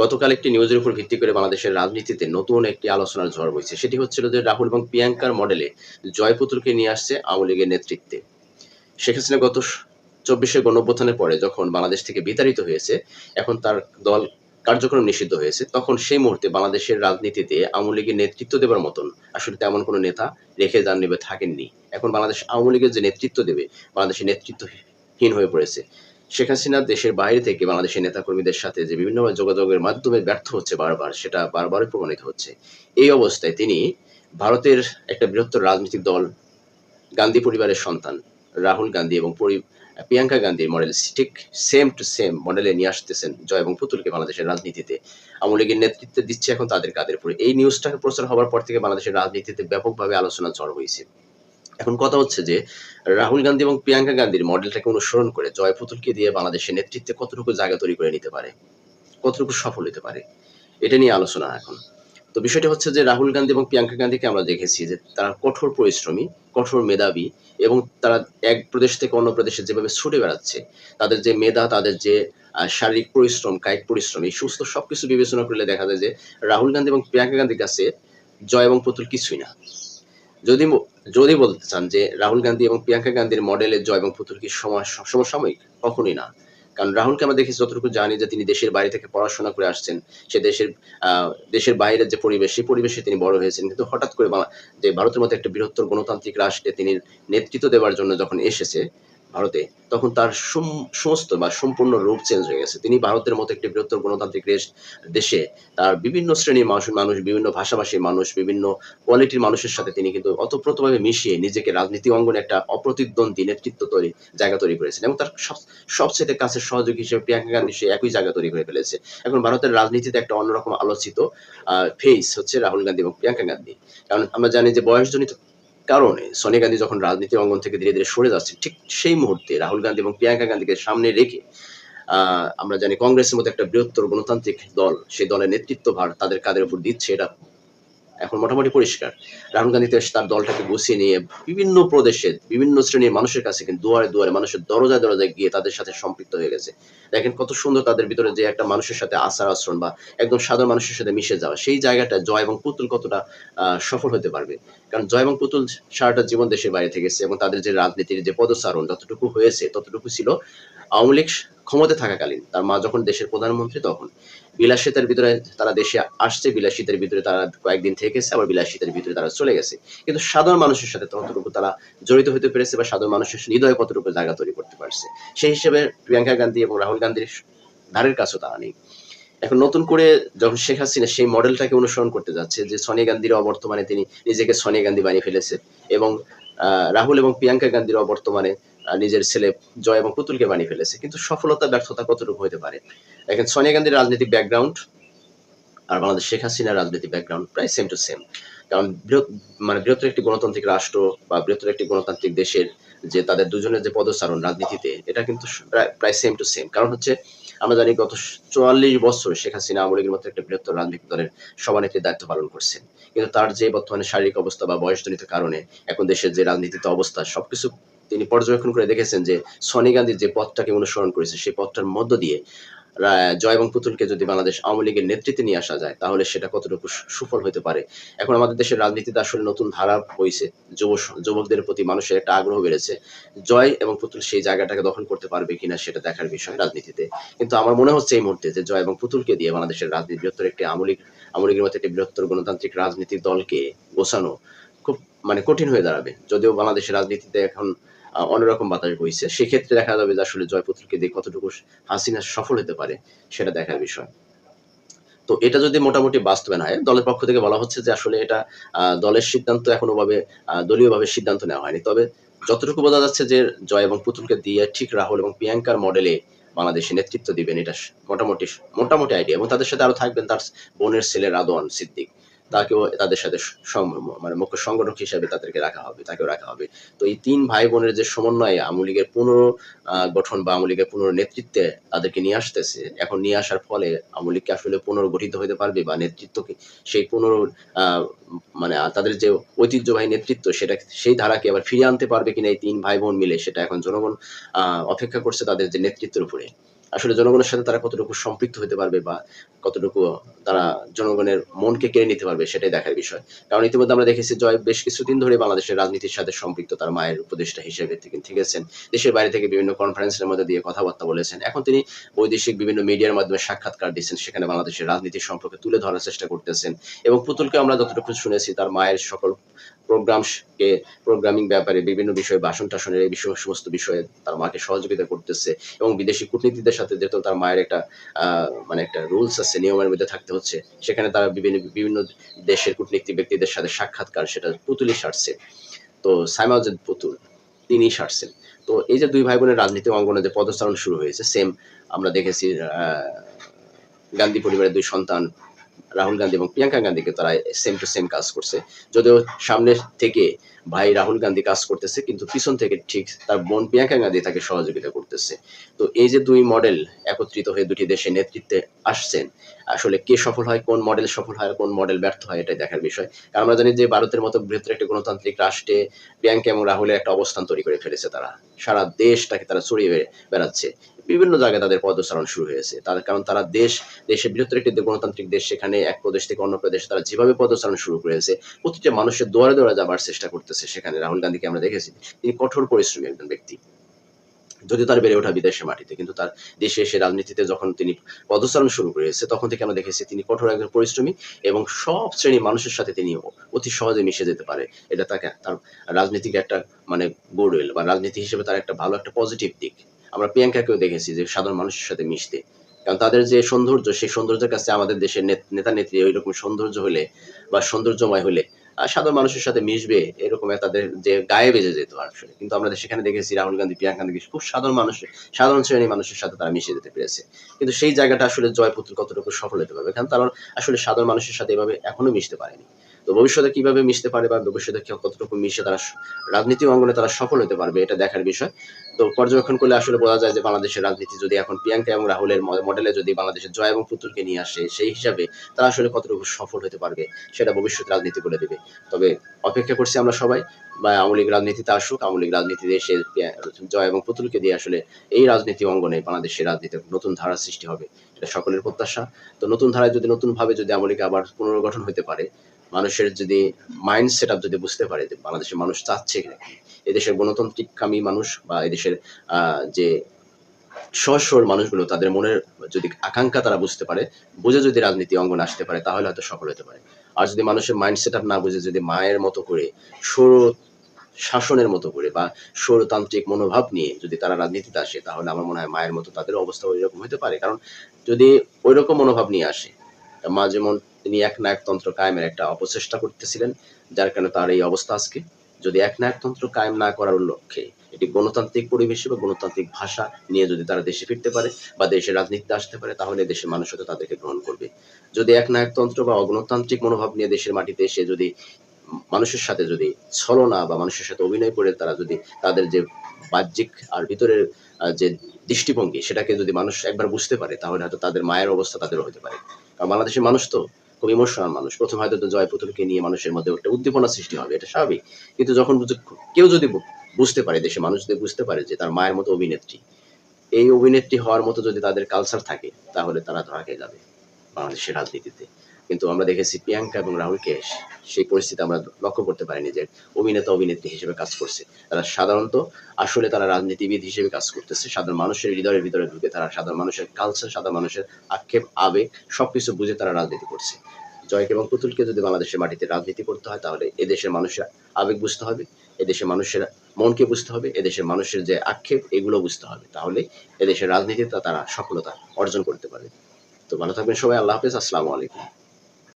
গতকাল একটি নিউজের উপর ভিত্তি করে বাংলাদেশের রাজনীতিতে নতুন একটি আলোচনার ঝড় বইছে। সেটি হচ্ছিল যে রাহুল এবং প্রিয়াঙ্কার মডেলে জয়পুত্রকে নিয়ে আসছে আওয়ামী লীগের নেতৃত্বে। হাসিনা গত চব্বিশে গণঅভ্যুত্থানের পরে যখন বাংলাদেশ থেকে বিতাড়িত হয়েছে, এখন তার দল কার্যক্রম নিষিদ্ধ হয়েছে, তখন সেই মুহূর্তে বাংলাদেশের রাজনীতিতে আওয়ামী লীগের নেতৃত্ব দেবার মতন আসলে তেমন কোনো নেতা রেখে যান নেবে থাকেননি। এখন বাংলাদেশ আওয়ামী লীগের যে নেতৃত্ব দেবে বাংলাদেশের নেতৃত্বহীন হয়ে পড়েছে। শেখ হাসিনা দেশের বাইরে থেকে বাংলাদেশের নেতাকর্মীদের সাথে যে বিভিন্ন যোগাযোগের মাধ্যমে ব্যর্থ হচ্ছে বারবার, সেটা বারবারই প্রমাণিত হচ্ছে। এই অবস্থায় তিনি ভারতের একটা বৃহত্তর রাজনৈতিক দল, গান্ধী পরিবারের সন্তান, রাহুল গান্ধী এবং প্রিয়াঙ্কা গান্ধীর মডেল, ঠিক সেম টু সেম মডেলে নিয়ে আসতেছেন জয় এবং পুতুলকে বাংলাদেশের রাজনীতিতে। আওয়ামী লীগের নেতৃত্বে দিচ্ছে এখন তাদের কাদের উপরে। এই নিউজটাকে প্রচার হওয়ার পর থেকে বাংলাদেশের রাজনীতিতে ব্যাপকভাবে আলোচনা ঝড় হয়েছে এখন কথা হচ্ছে যে, রাহুল গান্ধী এবং প্রিয়াঙ্কা গান্ধীর মডেলটাকে অনুসরণ করে জয় পুতুলকে দিয়ে বাংলাদেশের নেতৃত্বে কতটুকু জায়গা তৈরি করে নিতে পারে? কতটুকু সফল হতে পারে? এটা নিয়ে আলোচনা এখন। তো বিষয়টা হচ্ছে যে, রাহুল গান্ধী এবং প্রিয়াঙ্কা গান্ধীকে আমরা দেখেছি যে, তারা কঠোর পরিশ্রমী, কঠোর মেধাবী এবং তারা এক প্রদেশ থেকে অন্য প্রদেশে যেভাবে ছুটে বেড়াচ্ছে, তাদের যে মেধা, তাদের যে শারীরিক পরিশ্রম, কায়িক পরিশ্রম, এই সুস্থ সবকিছু বিবেচনা করলে দেখা যায় যে, রাহুল গান্ধী এবং প্রিয়াঙ্কা গান্ধীর কাছে জয় এবং পুতুল কিছুই না। যদি যদি বলতে চান যে রাহুল গান্ধী এবং প্রিয়াঙ্কা গান্ধীর মডেলের জয় এবং পুতুল কি সমসাময়িক? কখনই না। কারণ রাহুলকে আমরা দেখেছি যতটুকু জানি যে তিনি দেশের বাইরে থেকে পড়াশোনা করে আসছেন। সে দেশের দেশের বাইরের যে পরিবেশ, সেই পরিবেশে তিনি বড় হয়েছেন। কিন্তু হঠাৎ করে যে ভারতের মতো একটা বৃহত্তর গণতান্ত্রিক রাষ্ট্রে তিনি নেতৃত্ব দেওয়ার জন্য যখন এসেছে ভারতে, তখন তার সমস্ত বা সম্পূর্ণ রূপ চেঞ্জ হয়ে গেছে। তিনি ভারতের মতো একটি বৃহত্তর গণতান্ত্রিক দেশ দেশে তার বিভিন্ন শ্রেণির মানুষ মানুষ, বিভিন্ন ভাষাভাষীর মানুষ, বিভিন্ন কোয়ালিটির মানুষের সাথে তিনি কিন্তু অতপ্রতভাবে মিশিয়ে নিজেকে রাজনীতি অঙ্গনে একটা অপ্রতিদ্বন্দ্বী নেতৃত্ব তৈরি, জায়গা তৈরি করেছেন এবং তার সব সবচেয়ে কাছের সহযোগী হিসেবে প্রিয়াঙ্কা গান্ধী সে একই জায়গা তৈরি করে ফেলেছে। এখন ভারতের রাজনীতিতে একটা অন্যরকম আলোচিত ফেস হচ্ছে রাহুল গান্ধী এবং প্রিয়াঙ্কা গান্ধী। কারণ আমরা জানি যে বয়সজনিত কারণে সোনিয়া গান্ধী যখন রাজনীতি অঙ্গন থেকে ধীরে ধীরে সরে যাচ্ছে ঠিক সেই মুহূর্তে রাহুল গান্ধী এবং প্রিয়াঙ্কা গান্ধীকে সামনে রেখে আমরা জানি কংগ্রেসের মতো একটা বৃহত্তর গণতান্ত্রিক দল, সেই দলের নেতৃত্ব ভার তাদের কাদের উপর দিচ্ছে, এটা এখন মোটামুটি পরিষ্কার। রাহুল গান্ধী তো তার দলটাকে গুছিয়ে নিয়ে বিভিন্ন প্রদেশে বিভিন্ন শ্রেণির মানুষের কাছে কিন্তু দুয়ারে দুয়ারে মানুষের দরজায় দরজায় গিয়ে তাদের সাথে সম্পৃক্ত হয়ে গেছে। দেখেন কত সুন্দর তাদের ভিতরে যে একটা মানুষের সাথে আচার আচরণ বা একদম সাধারণ মানুষের সাথে মিশে যাওয়া, সেই জায়গাটা জয় এবং পুতুল কতটা সফল হতে পারবে। কারণ জয় এবং পুতুল সারাটা জীবন দেশের বাইরে থেকে এসেছে এবং তাদের যে রাজনীতির যে পদচারণ যতটুকু হয়েছে ততটুকু ছিল। আওয়ামী লীগ ক্ষমতা থাকাকালীন তার মা যখন দেশের প্রধানমন্ত্রী তখন। বিলাসিতার ভিতরে তারা দেশে আসছে, বিলাসিতার ভিতরে তারা কয়েকদিন থেকেছে, আবার বিলাসিতার ভিতরে তারা চলে গেছে। কিন্তু সাধারণ মানুষের সাথে ততটুকু তারা জড়িত হতে পেরেছে বা সাধারণ মানুষের হৃদয়ে কতটুকু জায়গা তৈরি করতে পারছে। সেই হিসেবে প্রিয়াঙ্কা গান্ধী এবং রাহুল গান্ধীর ধারের কাছেও তারা নেই। এখন নতুন করে যখন শেখ হাসিনা সেই মডেলটাকে অনুসরণ করতে যাচ্ছে, যে সোনিয়া গান্ধীর অবর্তমানে তিনি নিজেকে সোনিয়া গান্ধী বানিয়ে ফেলেছে এবং রাহুল এবং প্রিয়াঙ্কা গান্ধীর অবর্তমানে নিজের ছেলে জয় এবং পুতুলকে বানিয়ে ফেলেছে। কিন্তু সফলতা, ব্যর্থতা কতটুকু হতে পারে? এখন সোনিয়া গান্ধীর রাজনৈতিক ব্যাকগ্রাউন্ড আর বাংলাদেশ শেখ হাসিনার রাজনৈতিক ব্যাকগ্রাউন্ড প্রায় সেম টু সেম কারণ মানে বৃহত্তর একটি গণতান্ত্রিক রাষ্ট্র বা বৃহত্তর একটি গণতান্ত্রিক দেশের যে তাদের দুজনের যে পদচারণ রাজনীতিতে, এটা কিন্তু প্রায় সেম টু সেম কারণ হচ্ছে, আমরা জানি গত চুয়াল্লিশ বছর শেখ হাসিনা আওয়ামী লীগের মতো একটা বৃহত্তর রাজনৈতিক দলের সভানেত্রীর দায়িত্ব পালন করছেন। কিন্তু তার যে বর্তমানে শারীরিক অবস্থা বা বয়সজনিত কারণে এখন দেশের যে রাজনীতিতে অবস্থা, সবকিছু তিনি পর্যবেক্ষণ করে দেখেছেন যে সনি গান্ধী যে পথটাকে অনুসরণ করেছে, সেই পথটার মধ্য দিয়ে জয় এবং পুতুলকে যদি বাংলাদেশ আওয়ামী লীগের নেতৃত্বে নিয়ে আসা যায়, তাহলে সেটা কতটুকু সুফল হতে পারে? এখন আমাদের দেশের রাজনীতিতে আসলে নতুন ধারা হয়েছে যুব যুবকদের প্রতি মানুষের একটা আগ্রহ বেড়েছে। জয় এবং পুতুল সেই জায়গাটাকে দখল করতে পারবে কিনা সেটা দেখার বিষয় রাজনীতিতে। কিন্তু আমার মনে হচ্ছে এই মুহূর্তে যে জয় এবং পুতুলকে দিয়ে বাংলাদেশের রাজনীতি বৃহত্তর একটি আওয়ামী লীগ, আওয়ামী লীগের মতো একটি বৃহত্তর গণতান্ত্রিক রাজনীতিক দলকে গোছানো খুব মানে কঠিন হয়ে দাঁড়াবে। যদিও বাংলাদেশের রাজনীতিতে এখন অন্যরকম বাতাস বইছে। সেক্ষেত্রে দেখা যাবে যে আসলে জয় পুতুলকে দিয়ে কতটুকু হাসিনা সফল হতে পারে সেটা দেখার বিষয়। তো এটা যদি মোটামুটি বাস্তবায়ন হয় দলের পক্ষ থেকে বলা হচ্ছে যে আসলে এটা দলের সিদ্ধান্ত এখনও ভাবে আহ, দলীয়ভাবে সিদ্ধান্ত নেওয়া হয়নি। তবে যতটুকু বোঝা যাচ্ছে যে জয় এবং পুতুলকে দিয়ে ঠিক রাহুল এবং প্রিয়াঙ্কার মডেলে বাংলাদেশে নেতৃত্ব দিবেন এটা মোটামুটি মোটামুটি আইডিয়া এবং তাদের সাথে আরও থাকবেন তার বোনের ছেলে রাদওয়ান সিদ্দিক। তাকেও তাদের সাথে মানে মুখ্য সংগঠক হিসেবে তাদেরকে রাখা হবে, তাকেও রাখা হবে। তো এই তিন ভাই বোনের যে সমন্বয়ে আওয়ামী লীগের পুনর গঠন বা আওয়ামী লীগের পুনর নেতৃত্বে তাদেরকে নিয়ে আসতেছে, এখন নিয়ে আসার ফলে আওয়ামী লীগকে আসলে পুনর্গঠিত হতে পারবে বা নেতৃত্বকে সেই পুনর মানে তাদের যে ঐতিহ্যবাহী নেতৃত্ব সেটা, সেই ধারাকে আবার ফিরিয়ে আনতে পারবে কিনা এই তিন ভাই বোন মিলে, সেটা এখন জনগণ অপেক্ষা করছে তাদের যে নেতৃত্বের উপরে। আসলে জনগণের সাথে তারা কতটুকু সম্পৃক্ত হতে পারবে বা কতটুকু তারা জনগণের মনকে কেড়ে নিতে পারবে সেটাই দেখার বিষয়। কারণ ইতিমধ্যে আমরা দেখেছি জয় বেশ কিছুদিন ধরে বাংলাদেশের রাজনীতির সাথে সম্পৃক্ত, তার মায়ের উপদেষ্টা হিসেবে থেকে ঠিক আছেন। দেশের বাইরে থেকে বিভিন্ন কনফারেন্সের মধ্যে দিয়ে কথাবার্তা বলেছেন। এখন তিনি বৈদেশিক বিভিন্ন মিডিয়ার মাধ্যমে সাক্ষাৎকার দিচ্ছেন সেখানে বাংলাদেশের রাজনীতির সম্পর্কে তুলে ধরার চেষ্টা করতেছেন এবং পুতুলকে আমরা যতটুকু শুনেছি, তার মায়ের সকল প্রোগ্রামকে প্রোগ্রামিং ব্যাপারে বিভিন্ন বিষয়ে ভাষণ টাষণের এই বিষয়, সমস্ত বিষয়ে তার মাকে সহযোগিতা করতেছে এবং বিদেশি কূটনীতিদের সাথে যেহেতু তার মায়ের একটা মানে একটা রুলস আছে, নিয়মের মধ্যে থাকতে হচ্ছে, সেখানে তারা বিভিন্ন বিভিন্ন দেশের কূটনীতিক ব্যক্তিদের সাথে সাক্ষাৎকার সেটা পুতুলই সারছে তো সাইমাউজেদ পুতুল তিনি সারছেন। তো এই যে দুই ভাই বোনের রাজনীতি অঙ্গনে যে পদচারণ শুরু হয়েছে সেম আমরা দেখেছি গান্ধী পরিবারের দুই সন্তান রাহুল গান্ধী এবং প্রিয়াঙ্কা গান্ধীকে তারা সেম টু সেম কাজ করছে। যদিও সামনে থেকে ভাই রাহুল গান্ধী কাজ করতেছে, কিন্তু পিছন থেকে ঠিক তার বোন প্রিয়াঙ্কা গান্ধী তাকে সহযোগিতা করতেছে। তো এই যে দুই মডেল একত্রিত হয়ে দুটি দেশে নেতৃত্বে আসছেন, আসলে কে সফল হয়, কোন মডেল সফল হয়, কোন মডেল ব্যর্থ হয়, এটাই দেখার বিষয়। আমরা জানি যে ভারতের মতো বৃহত্তর একটি গণতান্ত্রিক রাষ্ট্রে প্রিয়াঙ্কা এবং রাহুলের একটা অবস্থান তৈরি করে ফেলেছে তারা। সারা দেশটাকে তারা ছড়িয়ে বেড়াচ্ছে। বিভিন্ন জায়গায় তাদের পদচারণ শুরু হয়েছে। তার কারণ তারা দেশ, দেশের বৃহত্তর একটি গণতান্ত্রিক দেশ, সেখানে এক প্রদেশ থেকে অন্য প্রদেশে তারা যেভাবে পদচারণ শুরু করেছে, প্রতিটা মানুষের দোয়ারে দোয়ারে যাবার চেষ্টা করতেছে সেখানে। রাহুল গান্ধীকে আমরা দেখেছি, তিনি কঠোর পরিশ্রমী একজন ব্যক্তি। যদিও তার বেড়ে ওঠা বিদেশের মাটিতে, কিন্তু তার দেশে এসে রাজনীতিতে যখন তিনি পদচারণ শুরু করেছে, তখন থেকে আমরা দেখেছি তিনি কঠোর একজন পরিশ্রমী এবং সব শ্রেণির মানুষের সাথে তিনি অতি সহজে মিশে যেতে পারে। এটা তাকে, তার রাজনীতিক একটা মানে গোডউইল বা রাজনীতি হিসেবে তার একটা ভালো, একটা পজিটিভ দিক। আমরা প্রিয়াঙ্কাকেও দেখেছি যে সাধারণ মানুষের সাথে মিশতে। কারণ তাদের যে সৌন্দর্য, সেই সৌন্দর্যের কাছে আমাদের দেশের নেতা নেত্রী ওই রকম সৌন্দর্য হলে বা সৌন্দর্যময় হলে সাধারণ মানুষের সাথে মিশবে এরকম তাদের যে গায়ে বেজে যেত আসলে। কিন্তু আমরা সেখানে দেখেছি রাহুল গান্ধী, প্রিয়াঙ্কা গান্ধী খুব সাধারণ মানুষ, সাধারণ শ্রেণির মানুষের সাথে তারা মিশে যেতে পেরেছে। কিন্তু সেই জায়গাটা আসলে জয়পুত্র কতটুকু সফল হতে পারবে? কারণ তারা আসলে সাধারণ মানুষের সাথে এভাবে এখনও মিশতে পারেনি। তো ভবিষ্যতে কীভাবে মিশতে পারে বা ভবিষ্যতে কতটুকু মিশে তারা রাজনীতি অঙ্গনে তারা সফল হতে পারবে, এটা দেখার বিষয়। তো পর্যবেক্ষণ করলে আসলে বোঝা যায় যে বাংলাদেশের রাজনীতি যদি এখন প্রিয়াঙ্কা এবং রাহুলের মডেলে যদি বাংলাদেশের জয় এবং পুতুলকে নিয়ে আসে, সেই হিসাবে তারা আসলে কতটুকু সফল হতে পারবে, সেটা ভবিষ্যৎ রাজনীতি বলে দেবে। তবে অপেক্ষা করছি আমরা সবাই, বা আওয়ামী লীগ রাজনীতিতে আসুক, আওয়ামী লীগ রাজনীতিতে এসে পিয়া- জয় এবং পুতুলকে দিয়ে আসলে এই রাজনীতি অঙ্গনে বাংলাদেশের রাজনীতিতে নতুন ধারার সৃষ্টি হবে, এটা সকলের প্রত্যাশা। তো নতুন ধারায় যদি নতুন ভাবে যদি আওয়ামী লীগ আবার পুনর্গঠন হতে পারে মানুষের যদি মাইন্ড সেট যদি বুঝতে পারে যে বাংলাদেশের মানুষ চাচ্ছে কি এদেশের গণতান্ত্রিককামী মানুষ বা এদেশের যে সহসর মানুষগুলো তাদের মনের যদি আকাঙ্ক্ষা তারা বুঝতে পারে, বুঝে যদি রাজনীতি অঙ্গনে আসতে পারে, তাহলে হয়তো সফল হতে পারে। আর যদি মানুষের মাইন্ড সেট না বুঝে যদি মায়ের মতো করে, সৌর শাসনের মতো করে বা সৌরতান্ত্রিক মনোভাব নিয়ে যদি তারা রাজনীতিতে আসে, তাহলে আমার মনে হয় মায়ের মতো তাদের অবস্থা ওই রকম হতে পারে। কারণ যদি ওই রকম মনোভাব নিয়ে আসে, মা যেমন তিনি এক নায়কতন্ত্র কায়েমের একটা অপচেষ্টা করতেছিলেন, যার কারণে তার এই অবস্থা আজকে। যদি এক নায়কতন্ত্র কায়েম না করার লক্ষ্যে এটি গণতান্ত্রিক পরিবেশে বা গণতান্ত্রিক ভাষা নিয়ে যদি তারা দেশে ফিরতে পারে বা দেশের রাজনীতিতে আসতে পারে, তাহলে দেশের মানুষ হয়তো তাদেরকে গ্রহণ করবে। যদি এক নায়কতন্ত্র বা অগণতান্ত্রিক মনোভাব নিয়ে দেশের মাটিতে এসে যদি মানুষের সাথে যদি ছলনা বা মানুষের সাথে অভিনয় করে তারা যদি তাদের যে বাহ্যিক আর ভিতরের যে দৃষ্টিভঙ্গি, সেটাকে যদি মানুষ একবার বুঝতে পারে, তাহলে হয়তো তাদের মায়ের অবস্থা তাদেরও হতে পারে। কারণ বাংলাদেশের মানুষ তো খুব ইমোশনাল মানুষ। প্রথম হয়তো জয়পুতুলকে নিয়ে মানুষের মধ্যে একটা উদ্দীপনা সৃষ্টি হবে, এটা স্বাভাবিক। কিন্তু যখন কেউ যদি বুঝতে পারে, দেশে মানুষ যদি বুঝতে পারে যে তার মায়ের মতো অভিনেত্রী, এই অভিনেত্রী হওয়ার মতো যদি তাদের কালচার থাকে, তাহলে তারা ধরা খেয়ে যাবে বাংলাদেশের রাজনীতিতে। কিন্তু আমরা দেখেছি প্রিয়াঙ্কা এবং রাহুলকে সেই পরিস্থিতি আমরা লক্ষ্য করতে পারিনি যে অভিনেতা, অভিনেত্রী হিসেবে কাজ করছে। তারা সাধারণত আসলে তারা রাজনীতিবিদ হিসেবে কাজ করতেছে। সাধারণ মানুষের হৃদয়ের ভিতরে ঢুকে তারা সাধারণ মানুষের কালচার সাধারণ মানুষের আক্ষেপ, আবেগ, সবকিছু বুঝে তারা রাজনীতি করছে। জয়কে এবং পুতুলকে যদি বাংলাদেশের মাটিতে রাজনীতি করতে হয়, তাহলে এদেশের মানুষের আবেগ বুঝতে হবে, এদেশের মানুষের মনকে বুঝতে হবে, এদেশের মানুষের যে আক্ষেপ, এগুলো বুঝতে হবে। তাহলে এদেশের রাজনীতিতে তারা সফলতা অর্জন করতে পারবে। তো ভালো থাকবেন সবাই, আল্লাহ হাফেজ, আসসালামু আলাইকুম।